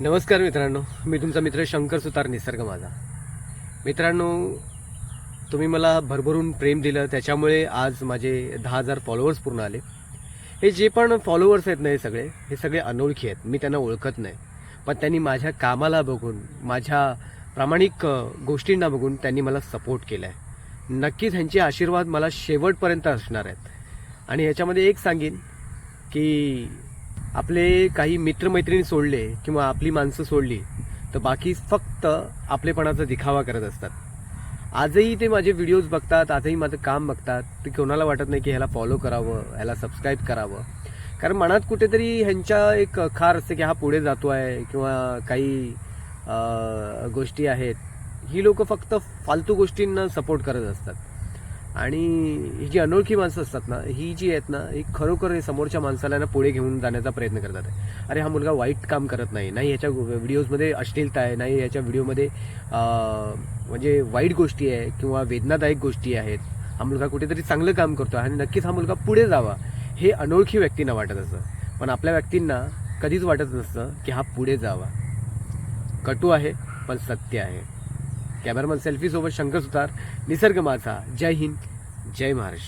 नमस्कार मित्रांनो मी तुमचा मित्र शंकर सुतार निसर्ग माझा. मित्रांनो तुम्ही मला भरभरून प्रेम दिलं त्याच्यामुळे आज माझे दहा हजार फॉलोअर्स पूर्ण आले. हे जे पण फॉलोअर्स आहेत ना हे सगळे हे सगळे अनोळखी आहेत. मी त्यांना ओळखत नाही. पण त्यांनी माझ्या कामाला बघून माझ्या प्रामाणिक गोष्टींना बघून त्यांनी मला सपोर्ट केला आहे नक्कीच ह्यांचे आशीर्वाद मला शेवटपर्यंत असणार आहेत. आणि ह्याच्यामध्ये एक सांगेन की आपले काही मित्रमैत्रिणी सोडले किंवा आपली माणसं सोडली तर बाकी फक्त आपलेपणाचा दिखावा करत असतात. आजही ते माझे व्हिडिओज बघतात आजही माझं काम बघतात ते कोणाला वाटत नाही की ह्याला फॉलो करावं ह्याला सबस्क्राईब करावं. कारण मनात कुठेतरी ह्यांच्या एक खार असते की हा पुढे जातो आहे किंवा काही गोष्टी आहेत. ही लोक फक्त फालतू गोष्टींना सपोर्ट करत असतात. आणि ही जी अनोळखी माणसं असतात ना ही जी आहेत ना ही खरोखर हे समोरच्या माणसाला ना पुढे घेऊन जाण्याचा प्रयत्न करतात. अरे हा मुलगा वाईट काम करत नाही. नाही याच्या व्हिडिओजमध्ये अश्लीलता आहे नाही याच्या व्हिडिओमध्ये म्हणजे वाईट गोष्टी आहे किंवा वेदनादायक गोष्टी आहेत. हा मुलगा कुठेतरी चांगलं काम करतो आणि नक्कीच हा मुलगा पुढे जावा हे अनोळखी व्यक्तींना वाटत असतं. पण आपल्या व्यक्तींना कधीच वाटत नसतं की हा पुढे जावा. कटू आहे पण सत्य आहे. कॅमेरामन सेल्फी सोबत शंकर सुतार निसर्ग माझा. जय हिंद जय महाराष्ट्र.